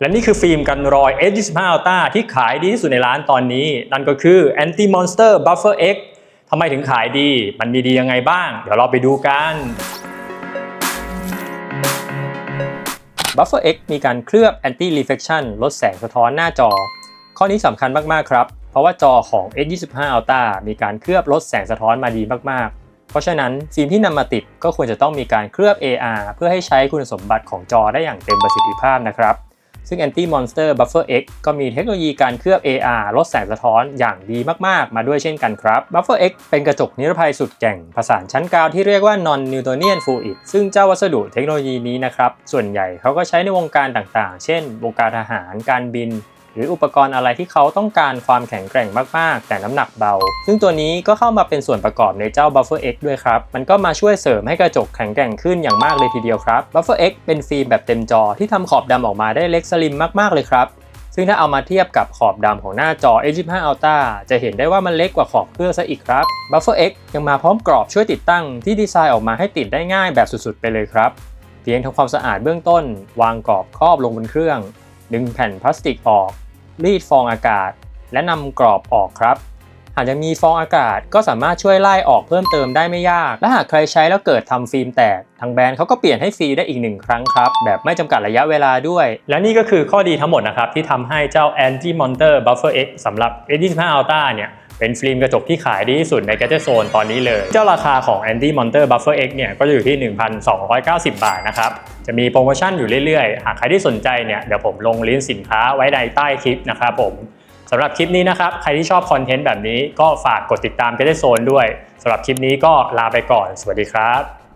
และนี่คือฟิล์มกันรอย S25 Ultra ที่ขายดีที่สุดในร้านตอนนี้ นั่นก็คือ Anti Monster Buffer X ทำไมถึงขายดี มันมีดียังไงบ้าง เดี๋ยวเราไปดูกัน Buffer X มีการเคลือบ Anti Reflection ลดแสงสะท้อนหน้าจอ ข้อนี้สำคัญมากๆครับ เพราะว่าจอของ S25 Ultra มีการเคลือบลดแสงสะท้อนมาดีมากๆเพราะฉะนั้นฟิล์มที่นำมาติดก็ควรจะต้องมีการเคลือบ AR เพื่อให้ใช้คุณสมบัติของจอได้อย่างเต็มประสิทธิภาพนะครับ ซึ่ง Anti Monster Buffer X ก็มีเทคโนโลยีการเคลือบ AR ลดแสงสะท้อนอย่างดีมาก ๆ มาด้วยเช่นกันครับ Buffer X เป็นกระจกนิรภัยสุดแก่งผสานชั้นกาวที่เรียกว่า Non Newtonian Fluid ซึ่งเจ้าวัสดุเทคโนโลยีนี้นะครับ ส่วนใหญ่เขาก็ใช้ในวงการต่างๆ เช่น วงการทหาร การบิน รืออุปกรณ์อะไรที่เขาต้องการความแข็งแกร่งมากๆ แต่น้ำหนักเบา ซึ่งตัวนี้ก็เข้ามาเป็นส่วนประกอบในเจ้า Buffer X ด้วยครับ มันก็มาช่วยเสริมให้กระจกแข็งแกร่งขึ้นอย่างมากเลยทีเดียวครับ Buffer X เป็นฟิล์มแบบเต็มจอที่ทำขอบดำออกมาได้เล็กสลิมมากๆเลยครับซึ่งถ้าเอามาเทียบกับขอบดำของหน้าจอ A25 Ultra จะเห็นได้ว่ามันเล็กกว่าขอบเครื่องซะอีกครับ Buffer X ยังมาพร้อมกรอบช่วยติดตั้งที่ดีไซน์ออกมาให้ติดได้ง่ายแบบสุดๆ ไปเลยครับ เพียงทำความสะอาดเบื้องต้น วางกรอบครอบลงบนเครื่อง ดึงแผ่นพลาสติกออก รีดฟองอากาศ และนำกรอบออกครับ หากยังมีฟองอากาศก็สามารถช่วยไล่ออกเพิ่มเติมได้ไม่ยาก และหากใครใช้แล้วเกิดทำฟิล์มแตก ทางแบรนด์เขาก็เปลี่ยนให้ฟรีได้อีกหนึ่งครั้งครับ แบบไม่จำกัดระยะเวลาด้วย และนี่ก็คือข้อดีทั้งหมดนะครับที่ทำให้เจ้า Anti Monitor Buffer X สำหรับ A25 Ultra เนี่ย เป็นฟิล์มกระจกที่ขายดีที่สุดใน g a d g e t Zone ตอนนี้เลย เจ้าราคาของ Anti Monster Buffer X เนี่ยก็จะอยู่ที่ 1,290 บาทนะครับ จะมีโปรโมชั่นอยู่เรื่อยๆ หากใครที่สนใจเนี่ยเดี๋ยวผมลงลิงก์สินค้าไว้ในใต้คลิปนะครับผมสำหรับคลิปนี้นะครับ ใครที่ชอบคอนเทนต์แบบนี้ก็ฝากกดติดตาม g a d g e t Zone ด้วยสำหรับคลิปนี้ก็ลาไปก่อน สวัสดีครับ